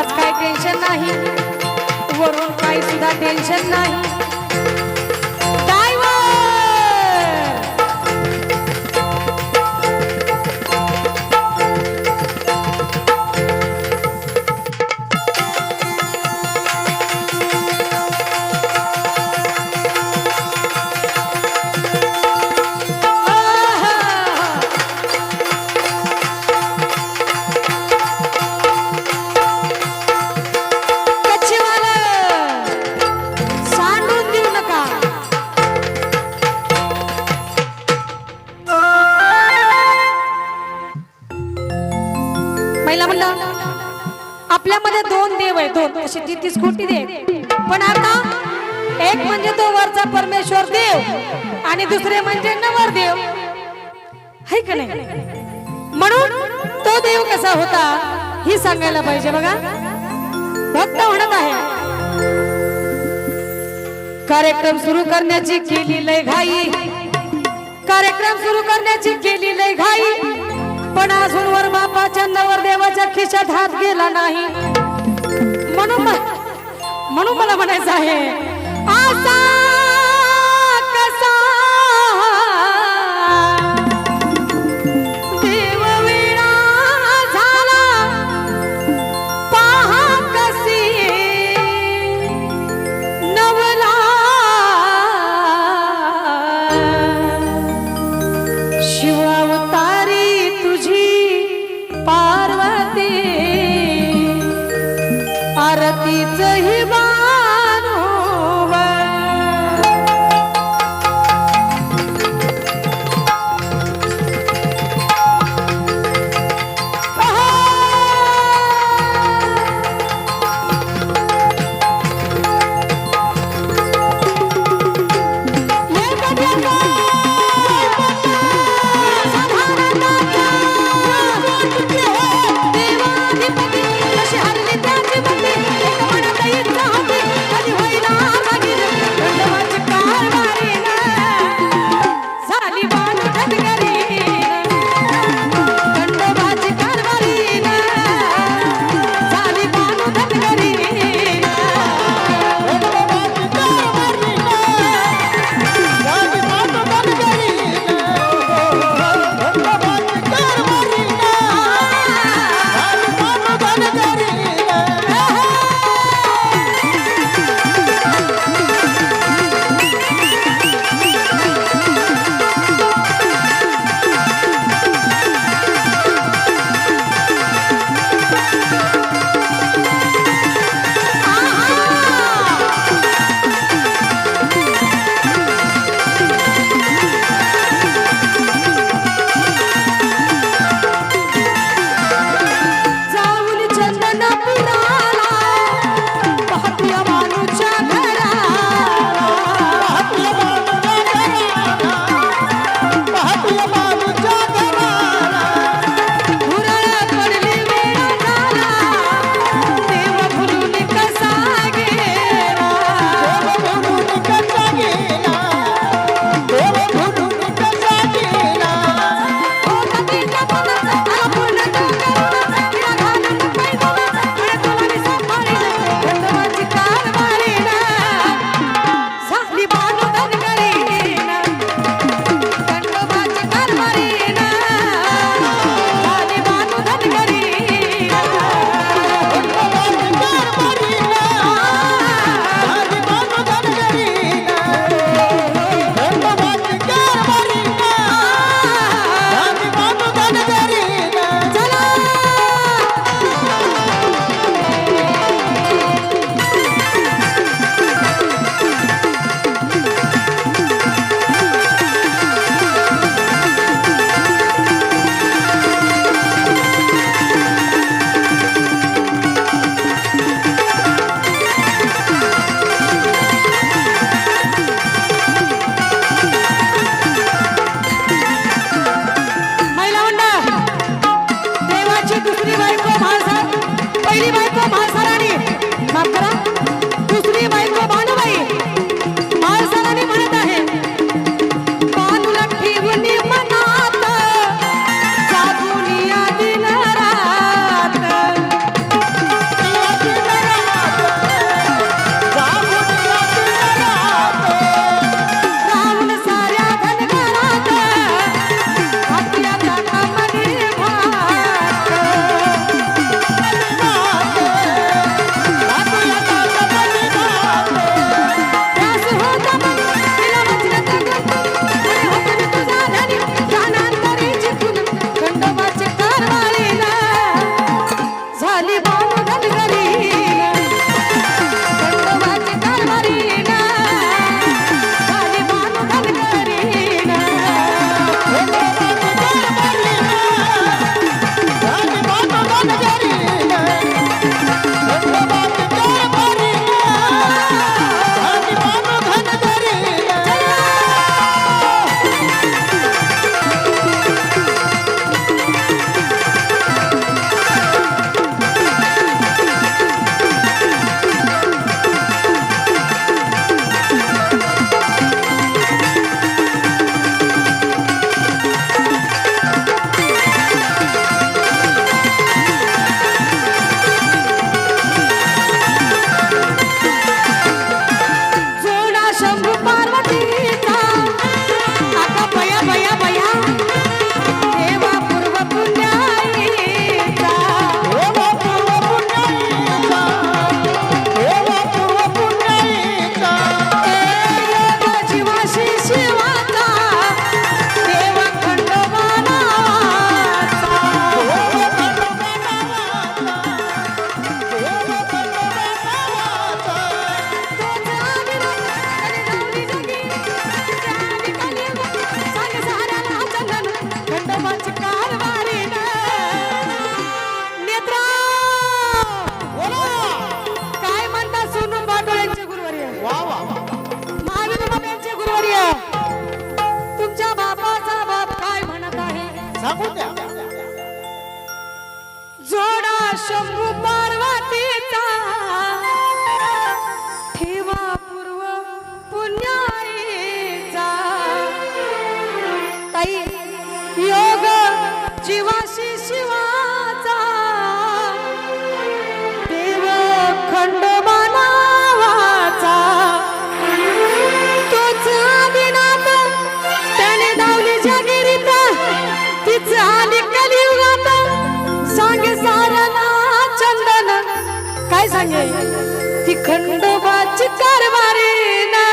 आज काय टेन्शन नाही. वरून काही सुद्धा टेन्शन नाही. अशी तीस कोटी दे. पण आता एक म्हणजे तो वरचा परमेश्वर देव आणि दुसरे म्हणजे नवरदेव है का नाही? म्हणून तो देव कसा होता ही सांगायला पाहिजे बघा. भक्त म्हणत आहे कार्यक्रम सुरू करण्याची केली लय घाई. कार्यक्रम सुरू करण्याची केली लय घाई. पण अजून वर बापाच्या नवरदेवाच्या खिशात हात गेला नाही. म्हणून म्हणून मला म्हणायचं आहे असा कसा you how to शंभू पार्वतीचा. ठेवा पूर्व पुण्याईचा ताई योग जीवाशी शिव सांगे ती खंडोबाची कारभारी ना